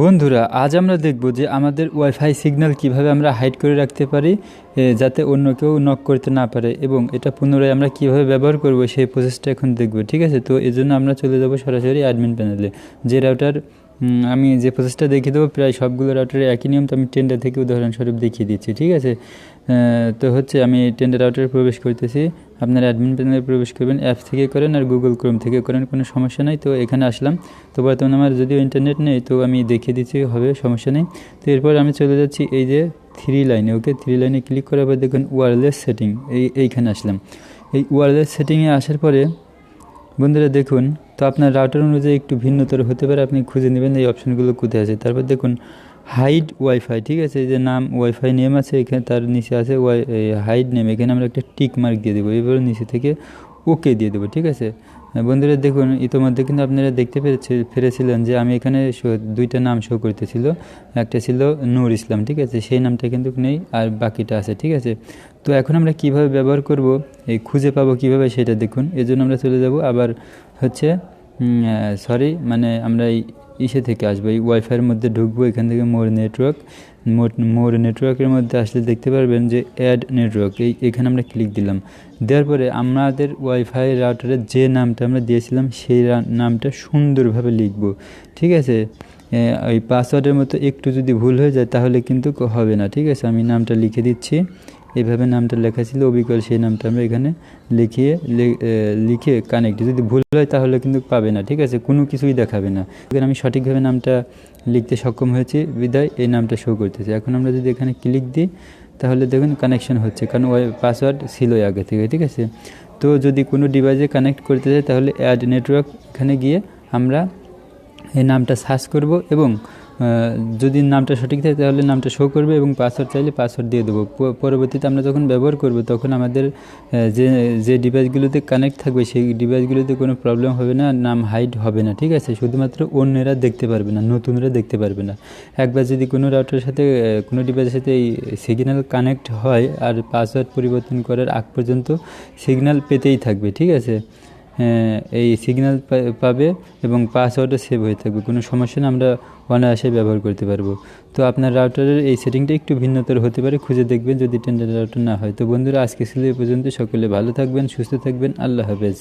বন্ধুরা, আজ আমরা দেখব যে আমাদের ওয়াইফাই সিগন্যাল কীভাবে আমরা হাইড করে রাখতে পারি যাতে অন্য কেউ নক করতে না পারে এবং এটা পুনরায় আমরা কীভাবে ব্যবহার করব সেই প্রসেসটা এখন দেখব, ঠিক আছে? তো এজন্য আমরা চলে যাব সরাসরি অ্যাডমিন প্যানেলে যে রাউটার আমি যে প্রসেসটা দেখিয়ে দেবো, প্রায় সবগুলো রাউটারের একই নিয়ম তো আমি টেন্ডার থেকে উদাহরণস্বরূপ দেখিয়ে দিচ্ছি, ঠিক আছে? তো হচ্ছে আমি টেন্ডার রাউটারে প্রবেশ করতেছি, আপনারা অ্যাডমিন প্যানেলে প্রবেশ করবেন অ্যাপ থেকে করেন আর গুগল ক্রোম থেকে করেন, কোনো সমস্যা নাই, তো এখানে আসলাম। তো বর্তমানে আমার যদিও ইন্টারনেট নেই, তো আমি দেখিয়ে দিচ্ছি, হবে, সমস্যা নেই। তো এরপর আমি চলে যাচ্ছি এই যে থ্রি লাইনে ওকে থ্রি লাইনে ক্লিক করার পর দেখুন ওয়ারলেস সেটিং এই, এইখানে আসলাম। এই ওয়ারলেস সেটিংয়ে আসার পরে বন্ধুরা দেখুন, তো আপনার রাউটার অনুযায়ী একটু ভিন্নতর হতে পারে, আপনি খুঁজে নেবেন এই অপশানগুলো কোথায় আছে। তারপর দেখুন হাইড ওয়াইফাই ঠিক আছে? যে নাম ওয়াইফাই নেম আছে, এখানে তার নিচে আছে ওয়াই হাইড নেম এখানে আমরা একটা টিক মার্ক দিয়ে দেবো, এবার নিচে থেকে ওকে দিয়ে দেবো, ঠিক আছে? বন্ধুরা দেখুন, ইতোমধ্যে কিন্তু আপনারা দেখতে পেরেছে, পেরেছিলেন যে আমি এখানে দুইটা নাম শো করতেছিল। একটা ছিল নূর ইসলাম, ঠিক আছে? সেই নামটা কিন্তু নেই, আর বাকিটা আছে, ঠিক আছে? তো এখন আমরা কীভাবে ব্যবহার করব, এই খুঁজে পাবো কীভাবে সেটা দেখুন। এই জন্য আমরা চলে যাব। আবার হচ্ছে সরি মানে আমরা এই ইসে থেকে আসব। এই ওয়াইফাইয়ের মধ্যে ঢুকবো, এখান থেকে মোর নেটওয়ার্ক। মোট, মোর নেটওয়ার্কের মধ্যে আসলে দেখতে পারবেন যে অ্যাড নেটওয়ার্ক এই এখানে আমরা ক্লিক দিলাম। দেওয়ার পরে আমাদের ওয়াইফাই রাউটারের যে নামটা আমরা দিয়েছিলাম, সেই নামটা সুন্দরভাবে লিখব। ঠিক আছে? ওই পাসওয়ার্ডের মতো একটু যদি ভুল হয়ে যায় তাহলে কিন্তু হবে না। ঠিক আছে? আমি নামটা লিখে দিচ্ছি। এইভাবে নামটা লেখা ছিল, অবিকল সেই নামটা আমরা এখানে লিখিয়ে লিখে কানেক্ট যদি ভুল হয় তাহলে কিন্তু পাবে না, ঠিক আছে? কোনো কিছুই দেখাবে না। এখানে আমি সঠিকভাবে নামটা লিখতে সক্ষম হয়েছি, বিদায়, এই নামটা শো করতেছে। এখন আমরা যদি এখানে ক্লিক দিই, তাহলে দেখুন কানেকশন হচ্ছে, কারণ ওই পাসওয়ার্ড ছিলই আগে থেকে, ঠিক আছে? তো যদি কোনো ডিভাইসে কানেক্ট করতে চাই, তাহলে অ্যাড নেটওয়ার্ক এখানে গিয়ে আমরা এই নামটা সার্চ করব এবং যদি নামটা সঠিক থাকে তাহলে নামটা শো করবে এবং পাসওয়ার্ড চাইলে পাসওয়ার্ড দিয়ে দেবো। পরবর্তীতে আমরা যখন ব্যবহার করব, তখন আমাদের যে যে ডিভাইসগুলোতে কানেক্ট থাকবে, সেই ডিভাইসগুলোতে কোনো প্রবলেম হবে না, নাম হাইড হবে না, ঠিক আছে? শুধুমাত্র অন্যেরা দেখতে পারবে না, নতুনরা দেখতে পারবে না। একবার যদি কোনো রাউটারের সাথে কোনো ডিভাইসের সাথে এই সিগন্যাল কানেক্ট হয় আর পাসওয়ার্ড পরিবর্তন করার আগ পর্যন্ত সিগন্যাল পেতেই থাকবে, ঠিক আছে? এই সিগন্যাল পাবে এবং পাসওয়ার্ডটা সেভ হয়ে থাকবে। কোনো সমস্যা না, আমরা অনায়াসে ব্যবহার করতে পারব। তো আপনার রাউটারের এই সেটিংটা একটু ভিন্নতর হতে পারে, খুঁজে দেখবেন যদি টেন্ডার রাউটার না হয়। তো বন্ধুরা, আজকে ছিল এই পর্যন্ত। সকলে ভালো থাকবেন, সুস্থ থাকবেন। আল্লাহ হাফেজ।